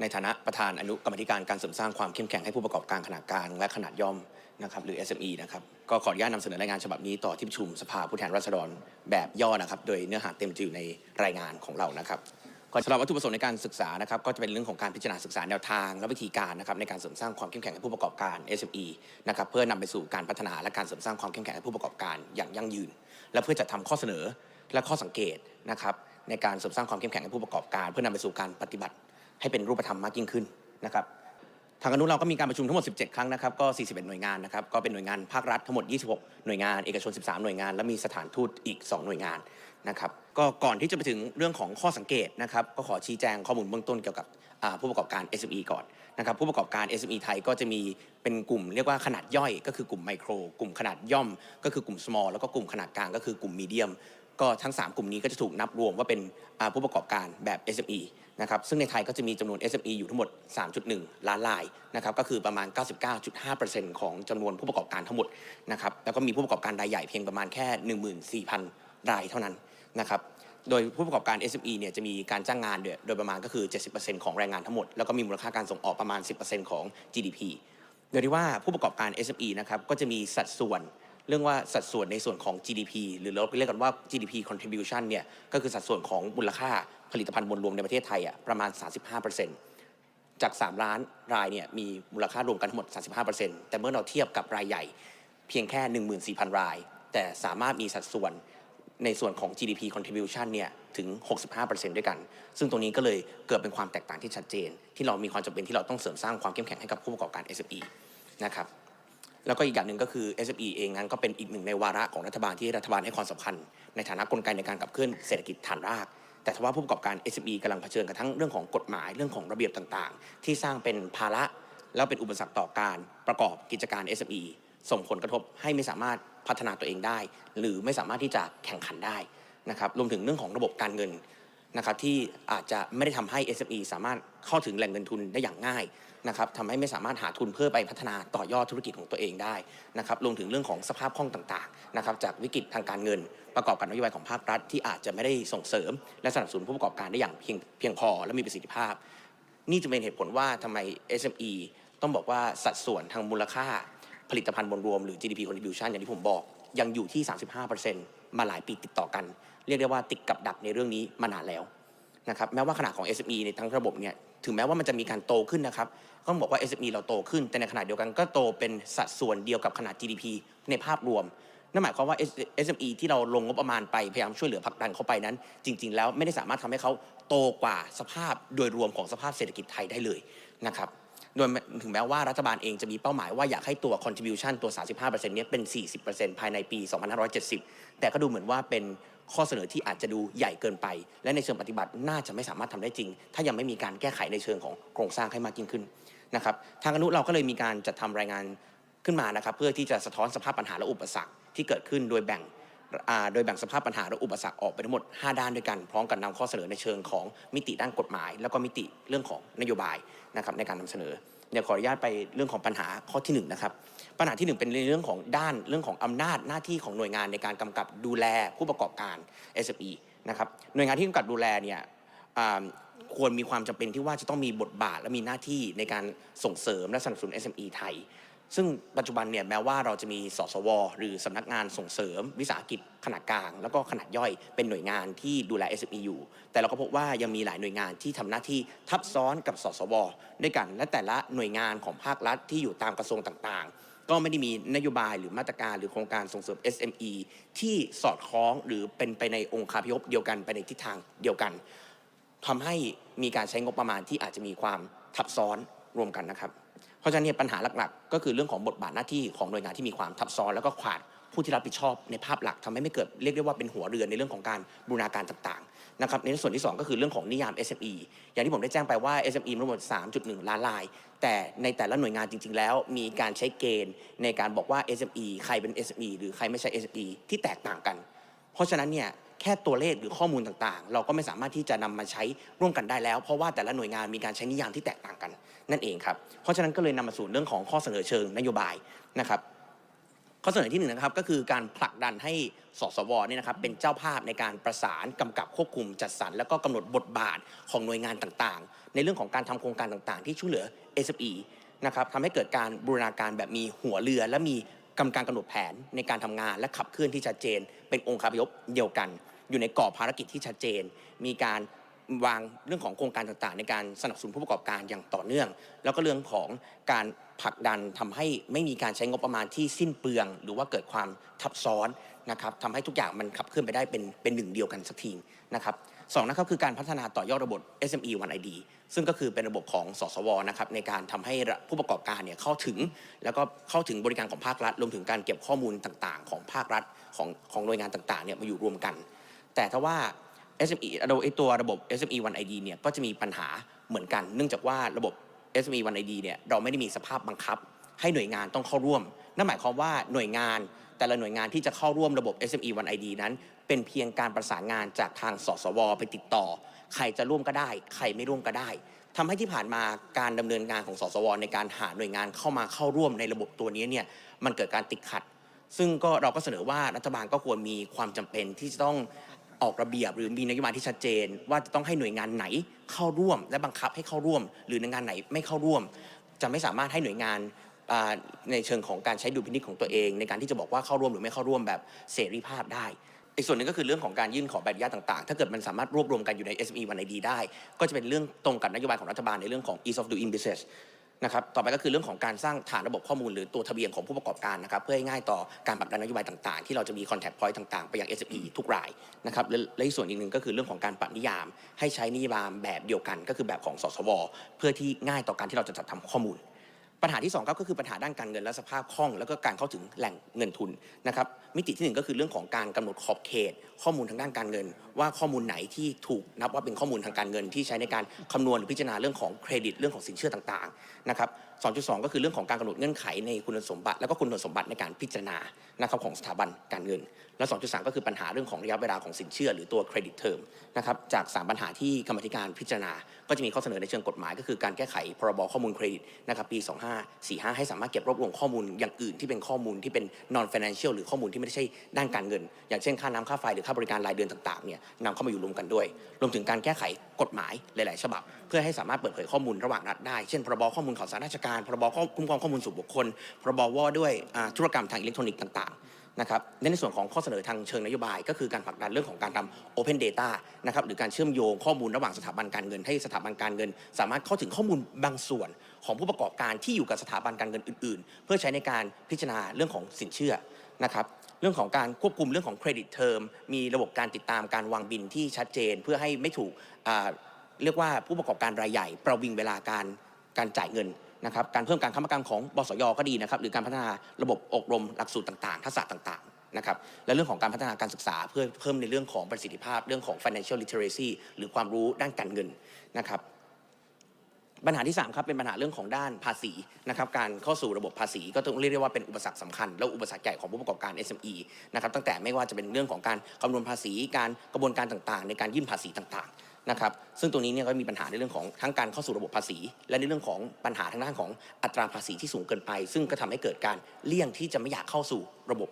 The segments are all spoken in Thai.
ในฐานะประธานอนุกรรมธิการการเสริมสร้างความเข้มแข็งให้ผู้ประกอบการขนาดกลางและขนาดย่อมนะครับหรือ SME นะครับก็ขออนุญาตนำเสนอรายงานฉบับนี้ต่อที่ประชุมสภาผู้แทนราษฎรแบบย่อนะครับ โดยเนื้อหาเต็มจะอยู่ในรายงานของเรานะครับสำหรับวัตถุประสงค์ในการศึกษานะครับก็จะเป็นเรื่องของการพิจารณาศึกษาแนวทางและวิธีการนะครับในการเสริมสร้างความเข้มแข็งให้ผู้ประกอบการ SME นะครับเพื่อนำไปสู่การพัฒนาและการเสริมสร้างความเข้มแข็งให้ผู้ประกอบการอย่างยั่งยืน และเพื่อจัดทำข้อเสนอและข้อสังเกตนะครับในการเสริมสร้างความเข้มแข็งให้ผู้ประกอบการ เพื่อนำไปสู่การปฏิบัติ ให้เป็นรูปธรรมมากยิ่งขึ้นนะครับทางอนุเราก็มีการประชุมทั้งหมด 17 ครั้งนะครับ ก็ 41 หน่วยงานนะครับ ก็เป็นหน่วยงานภาครัฐทั้งหมด 26 หน่วยงาน เอกชน 13 หน่วยงาน และมีสถานทูตอีก 2 หน่วยงานนะครับ ก็ก่อนที่จะไปถึงเรื่องของข้อสังเกตนะครับ ก็ขอชี้แจงข้อมูลเบื้องต้นเกี่ยวกับผู้ประกอบการ SME ก่อนนะครับ ผู้ประกอบการ SME ไทยก็จะมีเป็นกลุ่มเรียกว่าขนาดย่อย ก็คือกลุ่มไมโคร กลุ่มขนาดย่อม ก็คือกลุ่ม small แล้วก็กลุ่มขนาดกลางก็คือกลุ่มมีเดียม ก็ทั้ง 3 กลุ่มนี้ก็จะถูกนับรวมว่าเป็นผู้ประกอบการแบบ SME นะครับซึ่งในไทยก็จะมีจำนวน SME อยู่ทั้งหมด 3.1 ล้านรายนะครับก็คือประมาณ 99.5%ของจำนวนผู้ประกอบการทั้งหมดนะครับแล้วก็มีผู้ประกอบการรายใหญ่เพียงประมาณแค่ 14,000 รายเท่านั้นนะครับโดยผู้ประกอบการ SME เนี่ยจะมีการจ้างงานโดยประมาณก็คือ 70%ของแรงงานทั้งหมด แล้วก็มีมูลค่าการส่งออกประมาณ 10%ของ GDP โดยที่ว่าผู้ประกอบการ SME นะครับก็จะมีสัดส่วนเรื่องว่าสัดส่วนในส่วนของ GDP หรือเราเรียกกันว่า GDP contribution เนี่ยก็คือสัดส่วนของมูลค่า ผลิตภัณฑ์มวลรวมในประเทศไทยอะประมาณ 35%จาก 3 ล้านรายเนี่ยมีมูลค่ารวมกันทั้งหมด 35%แต่เมื่อเราเทียบกับรายใหญ่ เพียงแค่ 14,000 ราย แต่สามารถมีสัดส่วนในส่วนของ GDP contribution เนี่ยถึง 65%ด้วยกัน ซึ่งตรงนี้ก็เลยเกิดเป็นความแตกต่างที่ชัดเจน ที่เรามีความจำเป็นที่เราต้องเสริมสร้างความเข้มแข็งให้กับผู้ประกอบการ SME นะครับแล้วก็อีกอย่างหนึ่งก็คือ SME เองนั้นก็เป็นอีกหนึ่งในวาระของรัฐบาลที่รัฐบาลให้ความสำคัญ ในฐานะกลไกในการขับเคลื่อนเศรษฐกิจฐานราก แต่ทว่าผู้ประกอบการ SME กำลังเผชิญกับทั้งเรื่องของกฎหมายเรื่องของระเบียบต่างๆ ที่สร้างเป็นภาระแล้วเป็นอุปสรรคต่อการประกอบกิจการ SME ส่งผลกระทบให้ไม่สามารถพัฒนาตัวเองได้ หรือไม่สามารถที่จะแข่งขันได้นะครับรวมถึงเรื่องของระบบการเงินนะครับที่อาจจะไม่ได้ทำให้ SME สามารถเข้าถึงแหล่งเงินทุนได้อย่างง่าย นะครับทำให้ไม่สามารถหาทุนเพื่อไปพัฒนาต่อยอดธุรกิจของตัวเองได้นะครับรวมถึงเรื่องของสภาพคล่องต่างๆนะครับจากวิกฤตทางการเงิน ประกอบกับนโยบายของภาครัฐ ที่อาจจะไม่ได้ส่งเสริม และสนับสนุนผู้ประกอบการได้อย่างเพียงเพียงพอและมีประสิทธิภาพ นี่จะเป็นเหตุผลว่าทำไม SME ต้องบอกว่าสัดส่วนทางมูลค่าผลิตภัณฑ์มวลรวมหรือ GDP contribution อย่างที่ผมบอก ยังอยู่ที่ 35%มาหลายปีติดต่อกัน เรียกได้ว่าติดกับดักในเรื่องนี้มานานแล้วนะครับแม้ว่าขนาดของ SME ในทั้งระบบเนี่ย ถึงแม้ว่ามันจะมีการโตขึ้นนะครับ ก็ต้องบอกว่า SME เราโตขึ้น แต่ในขณะเดียวกันก็โตเป็นสัดส่วนเดียวกับขนาด GDP ในภาพรวม นั่นหมายความว่า SME ที่เราลงงบประมาณไปพยายามช่วยเหลือผลักดันเข้าไปนั้น จริง ๆ แล้วไม่ได้สามารถทำให้เขาโตกว่าสภาพโดยรวมของสภาพเศรษฐกิจไทยได้เลยนะครับโดยถึงแม้ว่ารัฐบาลเองจะมีเป้าหมายว่าอยากให้ตัว contribution ตัว 35%เนี้ยเป็น 40%ภายในปี 2570 แต่ก็ดูเหมือนว่าเป็น ข้อเสนอที่อาจจะดูใหญ่เกินไป และในเชิงปฏิบัติน่าจะไม่สามารถทำได้จริง ถ้ายังไม่มีการแก้ไขในเชิงของโครงสร้างให้มากยิ่งขึ้นนะครับทางอนุเราก็เลยมีการจัดทำรายงานขึ้นมานะครับเพื่อที่จะสะท้อนสภาพปัญหาและอุปสรรคที่เกิดขึ้นโดยแบ่งโดยแบ่งสภาพปัญหาและอุปสรรคออกไปทั้งหมด 5 ด้านด้วยกัน พร้อมกับนำข้อเสนอในเชิงของมิติด้านกฎหมาย แล้วก็มิติเรื่องของนโยบายนะครับในการนำเสนอ เดี๋ยวขออนุญาตไปเรื่องของปัญหาข้อที่หนึ่งนะครับปัญหาที่หนึ่งเป็นเรื่องของด้านเรื่องของอำนาจหน้าที่ของหน่วยงานในการกำกับดูแลผู้ประกอบการ SME นะครับหน่วยงานที่กำกับดูแลเนี่ยควรมีความจำเป็นที่ว่าจะต้องมีบทบาทและมีหน้าที่ในการส่งเสริมและสนับสนุน SME ไทย ซึ่งปัจจุบันเนี่ยแม้ว่าเราจะมีสสว หรือสำนักงานส่งเสริม วิสาหกิจขนาดกลาง แล้วก็ขนาดย่อยเป็นหน่วยงานที่ดูแล SME อยู่ แต่เราก็พบว่ายังมีหลายหน่วยงานที่ทำหน้าที่ทับซ้อนกับสสว ด้วยกัน และแต่ละหน่วยงานของภาครัฐที่อยู่ตามกระทรวงต่างๆ ก็ไม่ได้มีนโยบายหรือมาตรการหรือโครงการส่งเสริม SME ที่สอดคล้องหรือเป็นไปในองค์คาพยพเดียวกันไปในทิศทางเดียวกันทำให้มีการใช้งบประมาณที่อาจจะมีความทับซ้อนรวมกันนะครับ เพราะฉะนั้นเนี่ยปัญหาหลักๆ ก็คือเรื่องของบทบาทหน้าที่ของหน่วยงานที่มีความทับซ้อนแล้วก็ขาดผู้ที่รับผิดชอบในภาพหลักทำให้ไม่เกิดเรียกได้ว่าเป็นหัวเรือนในเรื่องของการบูรณาการต่างๆนะครับในส่วนที่ 2 ก็คือเรื่องของนิยาม SME อย่างที่ผมได้แจ้งไปว่า SME มีทั้งหมด 3.1 ล้านราย แต่ในแต่ละหน่วยงานจริง ๆ แล้ว มีการใช้เกณฑ์ในการบอกว่า SME ใครเป็น SME หรือใครไม่ใช่ SME ที่แตกต่างกัน เพราะฉะนั้นเนี่ย แค่ตัวเลขหรือข้อมูลต่างๆ เราก็ไม่สามารถที่จะนำมาใช้ร่วมกันได้แล้ว เพราะว่าแต่ละหน่วยงานมีการใช้นิยามที่แตกต่างกันนั่นเองครับเพราะฉะนั้นก็เลยนำมาสู่เรื่องของข้อเสนอเชิงนโยบายนะครับข้อเสนอที่หนึ่งนะครับก็คือการผลักดันให้สสวเนี่ยนะครับเป็นเจ้าภาพในการประสานกำกับควบคุมจัดสรร แล้วก็กำหนดบทบาทของหน่วยงานต่างๆ ในเรื่องของการทำโครงการต่างๆ ที่ช่วยเหลือ SME นะครับทำให้เกิดการบูรณาการแบบมีหัวเรือ และมีกำการกำหนดแผนในการทำงานและขับเคลื่อนที่ชัดเจน เป็นองค์คาพยพเดียวกัน อยู่ในกรอบภารกิจที่ชัดเจน มีการวางเรื่องของโครงการต่างๆ ในการสนับสนุนผู้ประกอบการอย่างต่อเนื่อง แล้วก็เรื่องของการผลักดันทำให้ไม่มีการใช้งบประมาณที่สิ้นเปลือง หรือว่าเกิดความทับซ้อนนะครับทำให้ทุกอย่างมันขับเคลื่อนไปได้เป็นเป็นหนึ่งเดียวกันสักทีนะครับสองนะครับคือการพัฒนาต่อยอดระบบ SME One ID ซึ่งก็คือเป็นระบบของสสวนะครับในการทำให้ผู้ประกอบการเนี่ยเข้าถึง แล้วก็เข้าถึงบริการของภาครัฐรวมถึงการเก็บข้อมูลต่างๆ ของภาครัฐของของหน่วยงานต่างๆเนี่ยมาอยู่รวมกัน แต่ถ้าว่า SME โดยไอตัวระบบ SME One ID เนี่ยก็จะมีปัญหาเหมือนกัน เนื่องจากว่าระบบ SME One ID เนี่ยเราไม่ได้มีสภาพบังคับ ให้หน่วยงานต้องเข้าร่วม นั่นหมายความว่าหน่วยงานแต่ละหน่วยงานที่จะเข้าร่วมระบบ SME One ID นั้น เป็นเพียงการประสานงานจากทางสสว ไปติดต่อ ใครจะร่วมก็ได้ ใครไม่ร่วมก็ได้ทำให้ที่ผ่านมาการดำเนินงานของสสว ในการหาหน่วยงานเข้ามาเข้าร่วมในระบบตัวนี้เนี่ยมันเกิดการติดขัด ซึ่งก็เราก็เสนอว่ารัฐบาลก็ควรมีความจำเป็นที่จะต้อง ออกระเบียบหรือมีนโยบายที่ชัดเจน ว่าจะต้องให้หน่วยงานไหนเข้าร่วม และบังคับให้เข้าร่วม หรือหน่วยงานไหนไม่เข้าร่วม จะไม่สามารถให้หน่วยงานในเชิงของการใช้ดุลพินิจของตัวเอง ในการที่จะบอกว่าเข้าร่วมหรือไม่เข้าร่วมแบบเสรีภาพได้อีกส่วนหนึ่งก็คือเรื่องของการยื่นขอใบอนุญาตต่างๆ ถ้าเกิดมันสามารถรวบรวมกันอยู่ใน SME วันไอดีได้ ก็จะเป็นเรื่องตรงกับนโยบายของรัฐบาลในเรื่องของ ease of doing business นะครับต่อไปก็คือเรื่องของการสร้างฐานระบบข้อมูลหรือตัวทะเบียนของผู้ประกอบการนะครับเพื่อให้ง่ายต่อการผลักดันนโยบายต่างๆ ที่เราจะมี contact point ต่างๆ ไปยัง SME ทุกรายนะครับและอีกส่วนอีกหนึ่งก็คือเรื่องของการปรับนิยาม ให้ใช้นิยามแบบเดียวกัน ก็คือแบบของสสว เพื่อที่ง่ายต่อการที่เราจะจัดทำข้อมูล ปัญหาที่2ครับก็คือปัญหาด้านการเงินและสภาพคล่อง แล้วก็การเข้าถึงแหล่งเงินทุนนะครับมิติที่หนึ่งก็คือเรื่องของการกำหนดขอบเขต ข้อมูลทางด้านการเงิน ว่าข้อมูลไหนที่ถูกนับว่าเป็นข้อมูลทางการเงินที่ใช้ในการคำนวณหรือพิจารณาเรื่องของเครดิตเรื่องของสินเชื่อต่างๆนะครับ2.2 ก็คือเรื่องของการกำหนดเงื่อนไขในคุณสมบัติ แล้วก็คุณสมบัติในการพิจารณานะครับของสถาบันการเงิน และ 2.3 ก็คือปัญหาเรื่องของระยะเวลาของสินเชื่อ หรือตัวเครดิตเทอมนะครับจากสามปัญหาที่กรรมธิการพิจารณา ก็จะมีข้อเสนอในเชิงกฎหมาย ก็คือการแก้ไขพรบข้อมูลเครดิตนะครับปี 2545 ให้สามารถเก็บรวบรวมข้อมูลอย่างอื่นที่เป็นข้อมูลที่เป็น non financial หรือข้อมูลที่ไม่ใช่ด้านการเงิน อย่างเช่นค่าน้ำค่าไฟหรือค่าบริการรายเดือนต่างๆเนี่ยนำเข้ามาอยู่รวมกันด้วย รวมถึงการแก้ไขกฎหมายหลาย ๆ ฉบับ เพื่อให้สามารถเปิดเผยข้อมูลระหว่างรัฐได้ เช่นพรบข้อมูลข่าวสารราชการพรบคุ้มครองข้อมูลส่วนบุคคลพรบว่าด้วยธุรกรรมทางอิเล็กทรอนิกส์ต่าง ๆนะครับในส่วนของข้อเสนอทางเชิงนโยบาย ก็คือการผลักดันเรื่องของการทำ Open Data นะครับหรือการเชื่อมโยงข้อมูลระหว่างสถาบันการเงิน ให้สถาบันการเงิน สามารถเข้าถึงข้อมูลบางส่วนของผู้ประกอบการที่อยู่กับสถาบันการเงินอื่น ๆ เพื่อใช้ในการพิจารณาเรื่องของสินเชื่อนะครับ รื่องของการควบคุมเรื่องของเครดิตเทอมมีระบบการติดตามการวางบินที่ชัดเจน เพื่อให้ไม่ถูกเรียกว่าผู้ประกอบการรายใหญ่ ประวิงเวลาการการจ่ายเงินนะครับการเพิ่มการค้ำประกันของบสยก็ดีนะครับหรือการพัฒนาระบบอบรมหลักสูตรต่างๆ ทักษะต่างๆนะครับและเรื่องของการพัฒนาการศึกษาเพื่อเพิ่มในเรื่องของประสิทธิภาพเรื่องของ financial literacy หรือความรู้ด้านการเงินนะครับ ปัญหาที่ 3 ครับ เป็นปัญหาเรื่องของด้านภาษีนะครับการเข้าสู่ระบบภาษีก็ต้องเรียกได้ว่าเป็นอุปสรรคสำคัญ และอุปสรรคใหญ่ของผู้ประกอบการ SME นะครับตั้งแต่ไม่ว่าจะเป็นเรื่องของการคำนวณภาษีการกระบวนการต่างๆ ในการยื่นภาษีต่างๆนะครับซึ่งตรงนี้เนี่ยก็มีปัญหาในเรื่องของทั้งการเข้าสู่ระบบภาษี และในเรื่องของปัญหาทางด้านของอัตราภาษีที่สูงเกินไป ซึ่งก็ทำให้เกิดการเลี่ยงที่จะไม่อยากเข้าสู่ระบบ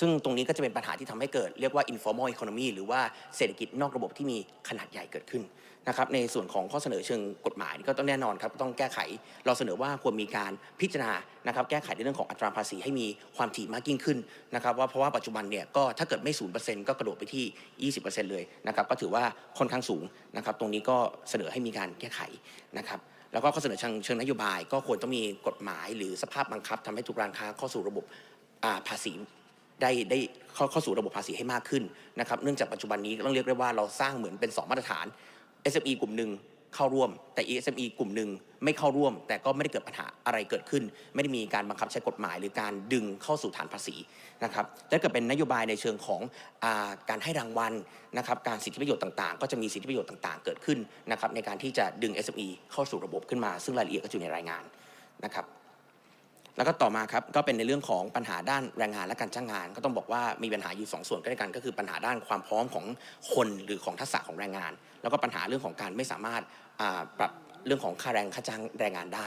ซึ่งตรงนี้ก็จะเป็นปัญหาที่ทำให้เกิดเรียกว่า informal economy หรือว่าเศรษฐกิจนอกระบบที่มีขนาดใหญ่เกิดขึ้น นะครับในส่วนของข้อเสนอเชิงกฎหมายก็ต้องแน่นอนครับต้องแก้ไข เราเสนอว่าควรมีการพิจารณานะครับแก้ไขในเรื่องของอัตราภาษีให้มีความถี่มากยิ่งขึ้นนะครับว่าเพราะว่าปัจจุบันเนี่ยก็ถ้าเกิดไม่ศูนย์เปอร์เซ็นต์ก็กระโดดไปที่ 20%เลยนะครับก็ถือว่าค่อนข้างสูงนะครับตรงนี้ก็เสนอให้มีการแก้ไขนะครับแล้วก็ข้อเสนอเชิงเชิงนโยบาย ก็ควรต้องมีกฎหมายหรือสภาพบังคับทำให้ทุกร้านค้าเข้าสู่ระบบภาษีได้ได้เข้าเข้าสู่ระบบภาษีให้มากขึ้นนะครับเนื่องจากปัจจุบันนี้ต้องเรียกได้ว่าเราสร้างเหมือนเป็น 2 มาตรฐาน SME กลุ่มหนึ่งเข้าร่วม แต่ SME กลุ่มหนึ่งไม่เข้าร่วม แต่ก็ไม่ได้เกิดปัญหาอะไรเกิดขึ้น ไม่ได้มีการบังคับใช้กฎหมาย หรือการดึงเข้าสู่ฐานภาษีนะครับถ้าเกิดเป็นนโยบายในเชิงของอาการให้รางวัลนะครับการสิทธิประโยชน์ต่างๆ ก็จะมีสิทธิประโยชน์ต่างๆ เกิดขึ้นนะครับในการที่จะดึง SME เข้าสู่ระบบขึ้นมา ซึ่งรายละเอียดก็อยู่ในรายงานนะครับ แล้วก็ต่อมาครับก็เป็นในเรื่องของปัญหาด้านแรงงานและการจ้างงาน ก็ต้องบอกว่ามีปัญหาอยู่สองส่วนก็ด้วยกันก็คือปัญหาด้านความพร้อมของคนหรือของทักษะของแรงงาน แล้วก็ปัญหาเรื่องของการไม่สามารถปรับเรื่องของค่าแรงค่าจ้างแรงงานได้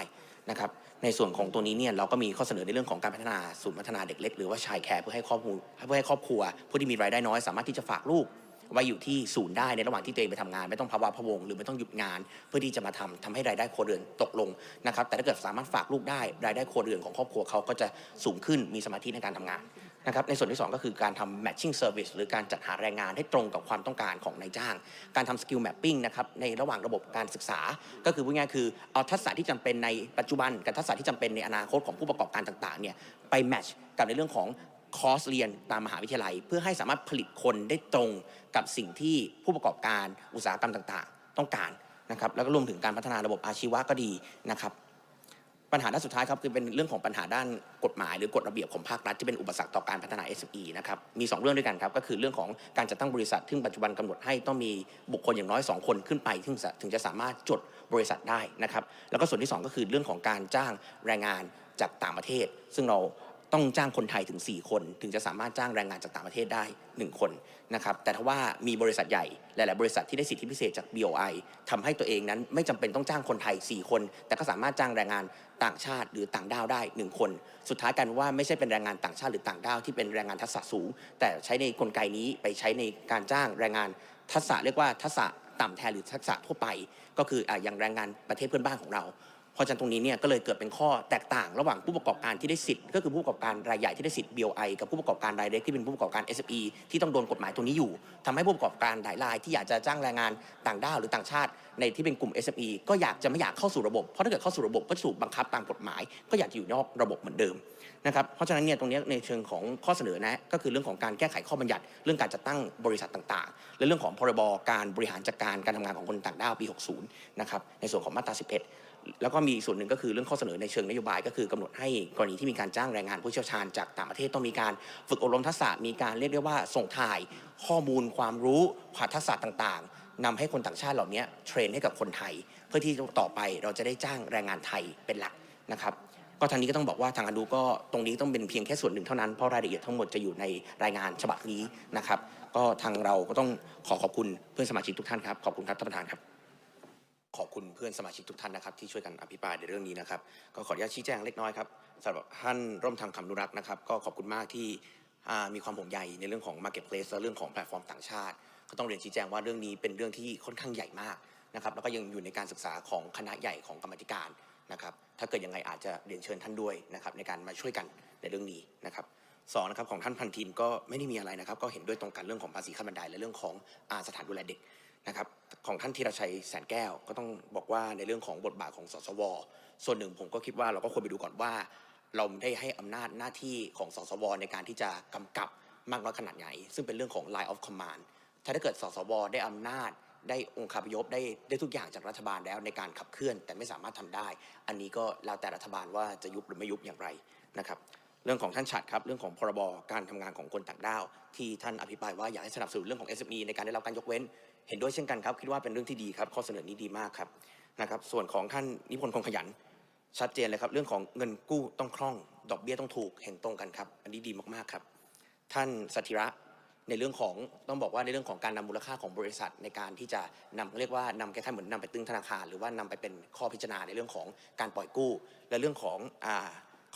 นะครับในส่วนของตัวนี้เนี่ยเราก็มีข้อเสนอในเรื่องของการพัฒนาศูนย์พัฒนาเด็กเล็กหรือว่าชายแคร์เพื่อให้ครอบครัวเพื่อให้ครอบครัวผู้ที่มีรายได้น้อยสามารถที่จะฝากลูก ไว้อยู่ที่ศูนย์ได้ในระหว่างที่ตัวเองไปทำงาน ไม่ต้องภาวะพะวง หรือไม่ต้องหยุดงาน เพื่อที่จะมาทำทำให้รายได้ครัวเรือนตกลงนะครับแต่ถ้าเกิดสามารถฝากลูกได้รายได้ครัวเรือนของครอบครัวเขาก็จะสูงขึ้นมีสมาธิในการทำงานนะครับในส่วนที่ 2 ก็คือการทำ matching service หรือการจัดหาแรงงานให้ตรงกับความต้องการของนายจ้าง การทำ skill mapping นะครับในระหว่างระบบการศึกษา ก็คือพูดง่ายๆคือเอาทักษะที่จำเป็นในปัจจุบันกับทักษะที่จำเป็นในอนาคตของผู้ประกอบการต่างๆเนี่ยไป match กับในเรื่องของ คอร์สเรียนตามมหาวิทยาลัย เพื่อให้สามารถผลิตคนได้ตรงกับสิ่งที่ผู้ประกอบการอุตสาหกรรมต่างๆ ต้องการนะครับแล้วก็รวมถึงการพัฒนาระบบอาชีวะก็ดีนะครับ ปัญหาด้านสุดท้ายครับคือเป็นเรื่องของปัญหาด้านกฎหมายหรือกฎระเบียบของภาครัฐที่เป็นอุปสรรคต่อการพัฒนา SME นะครับมีสองเรื่องด้วยกันครับก็คือเรื่องของการจัดตั้งบริษัทซึ่งปัจจุบันกำหนดให้ต้องมีบุคคลอย่างน้อย 2 คนขึ้นไปถึงจะถึงจะสามารถจดบริษัทได้นะครับแล้วก็ส่วนที่สองก็คือเรื่องของการจ้างแรงงานจากต่างประเทศ ซึ่งเรา ต้องจ้างคนไทยถึง 4 คน ถึงจะสามารถจ้างแรงงานจากต่างประเทศได้ 1 คนนะครับแต่ถ้าว่ามีบริษัทใหญ่หลาย ๆ บริษัทที่ได้สิทธิพิเศษจาก BOI ทำให้ตัวเองนั้นไม่จำเป็นต้องจ้างคนไทย 4 คน แต่ก็สามารถจ้างแรงงานต่างชาติหรือต่างด้าวได้ 1 คน สุดท้ายกันว่าไม่ใช่เป็นแรงงานต่างชาติหรือต่างด้าวที่เป็นแรงงานทักษะสูง แต่ใช้ในกลไกนี้ไปใช้ในการจ้างแรงงานทักษะเรียกว่าทักษะต่ำแทนหรือทักษะทั่วไป ก็คืออย่างแรงงานประเทศเพื่อนบ้านของเรา เพราะฉะนั้นตรงนี้เนี่ยก็เลยเกิดเป็นข้อแตกต่างระหว่างผู้ประกอบการที่ได้สิทธิ์ก็คือผู้ประกอบการรายใหญ่ที่ได้สิทธิ์ BOI กับผู้ประกอบการรายเล็กที่เป็นผู้ประกอบการ SME ที่ต้องโดนกฎหมายตรงนี้อยู่ทำให้ผู้ประกอบการหลายรายที่อยากจะจ้างแรงงานต่างด้าวหรือต่างชาติ ในที่เป็นกลุ่ม SME ก็อยากจะไม่อยากเข้าสู่ระบบเพราะถ้าเกิดเข้าสู่ระบบก็ถูกบังคับตามกฎหมาย ก็อยากจะอยู่นอกระบบเหมือนเดิมนะครับเพราะฉะนั้นเนี่ยตรงนี้ในเชิงของข้อเสนอแนะก็คือเรื่องของการแก้ไขข้อบัญญัติ เรื่องการจัดตั้งบริษัทต่างๆ และเรื่องของพรบการบริหารจัดการการทำงานของคนต่างด้าวปี 60 นะครับ ในส่วนของมาตรา 11 แล้วก็มีอีกส่วนหนึ่งก็คือเรื่องข้อเสนอในเชิงนโยบาย ก็คือกำหนดให้กรณีที่มีการจ้างแรงงานผู้เชี่ยวชาญจากต่างประเทศต้องมีการฝึกอบรมทักษะมีการเรียกได้ว่าส่งถ่าย ข้อมูลความรู้ผ่าทักษะต่างๆนำให้คนต่างชาติเหล่านี้เทรนให้กับคนไทย เพื่อที่ต่อไปเราจะได้จ้างแรงงานไทยเป็นหลักนะครับก็ทางนี้ก็ต้องบอกว่าทางอนุก็ตรงนี้ต้องเป็นเพียงแค่ส่วนหนึ่งเท่านั้นเพราะรายละเอียดทั้งหมดจะอยู่ในรายงานฉบับนี้นะครับ ก็ทางเราก็ต้องขอขอบคุณเพื่อนสมาชิกทุกท่านครับขอบคุณครับท่านประธานครับ ขอบคุณเพื่อนสมาชิกทุกท่านนะครับที่ช่วยกันอภิปรายในเรื่องนี้นะครับ ก็ขออนุญาตชี้แจงเล็กน้อยครับสำหรับท่านร่วมทางคำนุรักษ์นะครับ ก็ขอบคุณมากที่มีความห่วงใยในเรื่องของ Marketplace และเรื่องของแพลตฟอร์มต่างชาติ ก็ต้องเรียนชี้แจงว่าเรื่องนี้เป็นเรื่องที่ค่อนข้างใหญ่มากนะครับแล้วก็ยังอยู่ในการศึกษาของคณะใหญ่ของกรรมธิการนะครับถ้าเกิดยังไงอาจจะเรียนเชิญท่านด้วยนะครับในการมาช่วยกันในเรื่องนี้นะครับสองนะครับของท่านพันทินก็ไม่ได้มีอะไรนะครับ ก็เห็นด้วยตรงกันเรื่องของภาษีขั้นบันไดและเรื่องของอาสถานดูแลเด็ก นะครับของท่านธีรชัยแสนแก้วก็ต้องบอกว่าในเรื่องของบทบาทของสสว ส่วนหนึ่งผมก็คิดว่าเราก็ควรไปดูก่อนว่า เราได้ให้อำนาจหน้าที่ของสสว ในการที่จะกำกับมากน้อยขนาดไหน ซึ่งเป็นเรื่องของ line of command ถ้าถ้าเกิดสสว ได้อำนาจได้องค์คาพยพได้ได้ทุกอย่างจากรัฐบาลแล้วในการขับเคลื่อน แต่ไม่สามารถทำได้ อันนี้ก็แล้วแต่รัฐบาลว่าจะยุบหรือไม่ยุบอย่างไรนะครับ เรื่องของท่านฉัดครับเรื่องของพรบการทำงานของคนต่างด้าว ที่ท่านอภิปรายว่าอยากให้สนับสนุนเรื่องของ SME ในการได้รับการยกเว้น เห็นด้วยเช่นกันครับคิดว่าเป็นเรื่องที่ดีครับข้อเสนอนี้ดีมากครับนะครับ ส่วนของท่านนิพนธ์คงขยัน ชัดเจนเลยครับ เรื่องของเงินกู้ต้องคล่อง ดอกเบี้ยต้องถูกเห็นตรงกันครับ อันนี้ดีมากๆครับ ท่านสถิระในเรื่องของต้องบอกว่าในเรื่องของการนำมูลค่าของบริษัท ในการที่จะนำเรียกว่านำคล้ายๆเหมือนนำไปตึงธนาคาร หรือว่านำไปเป็นข้อพิจารณาในเรื่องของการปล่อยกู้ และเรื่องของอ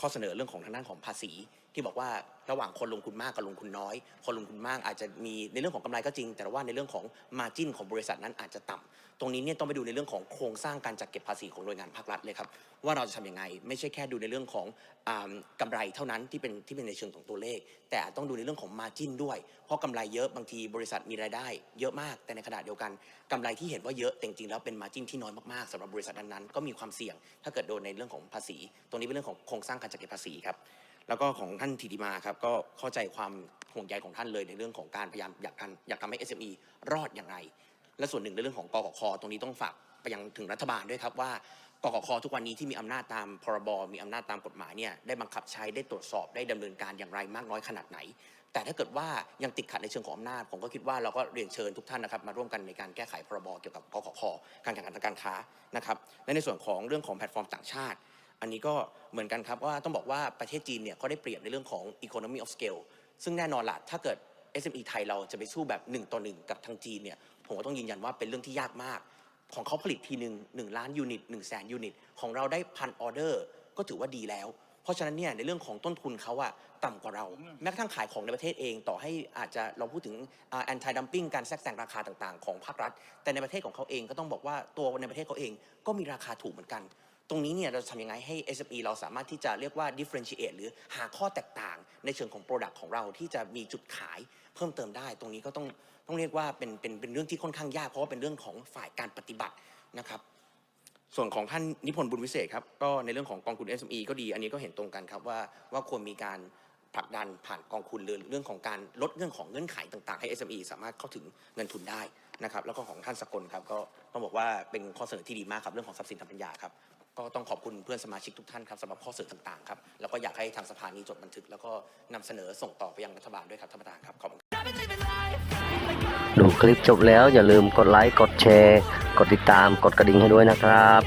ข้อเสนอเรื่องของทางด้านของภาษี ที่บอกว่าระหว่างคนลงทุนมากกับลงทุนน้อย คนลงทุนมากอาจจะมีในเรื่องของกำไรก็จริง แต่ว่าในเรื่องของมาจิ้นของบริษัทนั้นอาจจะต่ำตรงนี้เนี่ยต้องไปดูในเรื่องของโครงสร้างการจัดเก็บภาษีของหน่วยงานภาครัฐเลยครับว่าเราจะทำยังไง ไม่ใช่แค่ดูในเรื่องของอากำไรเท่านั้นที่เป็นที่เป็นในเชิงของตัวเลข แต่ต้องดูในเรื่องของมาจิ้นด้วย เพราะกำไรเยอะบางทีบริษัทมีรายได้ เยอะมากแต่ในขณะเดียวกันกำไรที่เห็นว่าเยอะแต่จริงๆแล้วเป็นมาจิ้นที่น้อยมากๆสำหรับบริษัทนั้นๆก็มีความเสี่ยง ถ้าเกิดโดนในเรื่องของภาษี ตรงนี้เป็นเรื่องของโครงสร้างการจัดเก็บภาษีครับ แล้วก็ของท่านธิติมาครับก็เข้าใจความห่วงใยของท่านเลยในเรื่องของการพยายามอยากทำอยากทำให้ SME รอดอย่างไร และส่วนหนึ่งในเรื่องของกกคตรงนี้ต้องฝากไปยังถึงรัฐบาลด้วยครับว่ากกคทุกวันนี้ที่มีอำนาจตามพรบ มีอำนาจตามกฎหมายเนี่ยได้บังคับใช้ได้ตรวจสอบได้ดำเนินการอย่างไรมากน้อยขนาดไหน แต่ถ้าเกิดว่ายังติดขัดในเชิงของอำนาจผมก็คิดว่าเราก็เรียนเชิญทุกท่านนะครับมาร่วมกันในการแก้ไขพรบเกี่ยวกับกกคการแข่งขันทางการค้านะครับและในส่วนของเรื่องของแพลตฟอร์มต่างชาติ อันนี้ก็เหมือนกันครับว่าต้องบอกว่าประเทศจีนเนี่ยเขาได้เปรียบในเรื่องของ economy of scale ซึ่งแน่นอนละถ้าเกิด SME ไทยเราจะไปสู้แบบ1ต่อ1กับทางจีนเนี่ยผมก็ต้องยืนยันว่าเป็นเรื่องที่ยากมาก ของเขาผลิตทีหนึ่งหนึ่งล้านยูนิต1นึ่งแสนยูนิต ของเราได้พันออเดอร์ก็ถือว่าดีแล้ว เพราะฉะนั้นเนี่ยในเรื่องของต้นทุนเขาอะต่ำกว่าเรา แม้กระทั่งขายของในประเทศเองต่อให้อาจจะเราพูดถึงแอนตี้ดัมปิ้งการแทรกแซงราคาต่างๆ ของภาครัฐ แต่ในประเทศของเขาเองก็ต้องบอกว่าตัวในประเทศเขาเองก็มีราคาถูกเหมือนกัน ตรงนี้เนี่ยเราจะทำยังไงให้ SME เราสามารถที่จะเรียกว่า differentiate หรือหาข้อแตกต่างในเชิงของ Product ของเราที่จะมีจุดขายเพิ่มเติมได้ ตรงนี้ก็ต้องต้องเรียกว่าเป็นเป็นเป็นเรื่องที่ค่อนข้างยาก เพราะว่าเป็นเรื่องของฝ่ายการปฏิบัตินะครับส่วนของท่านนิพนธ์บุญวิเศษครับก็ในเรื่องของกองทุน SME ก็ดี อันนี้ก็เห็นตรงกันครับว่าว่าควรมีการผลักดันผ่านกองทุนหรือเรื่องของการลดเรื่องของเงื่อนไขต่างๆ ให้ SME สามารถเข้าถึงเงินทุนได้นะครับแล้วก็ของท่านสกลครับก็ต้องบอกว่าเป็นข้อเสนอที่ดีมากครับเรื่องของทรัพย์สินทางปัญญาครับ ก็ต้องขอบคุณเพื่อนสมาชิกทุกท่านครับสำหรับข้อเสนอต่างๆครับแล้วก็อยากให้ทางสภานี้จดบันทึก แล้วก็นำเสนอส่งต่อไปยังรัฐบาลด้วยครับท่านประธานครับขอบคุณดูคลิปจบแล้วอย่าลืมกดไลค์กดแชร์ กดติดตามกดกระดิ่งให้ด้วยนะครับ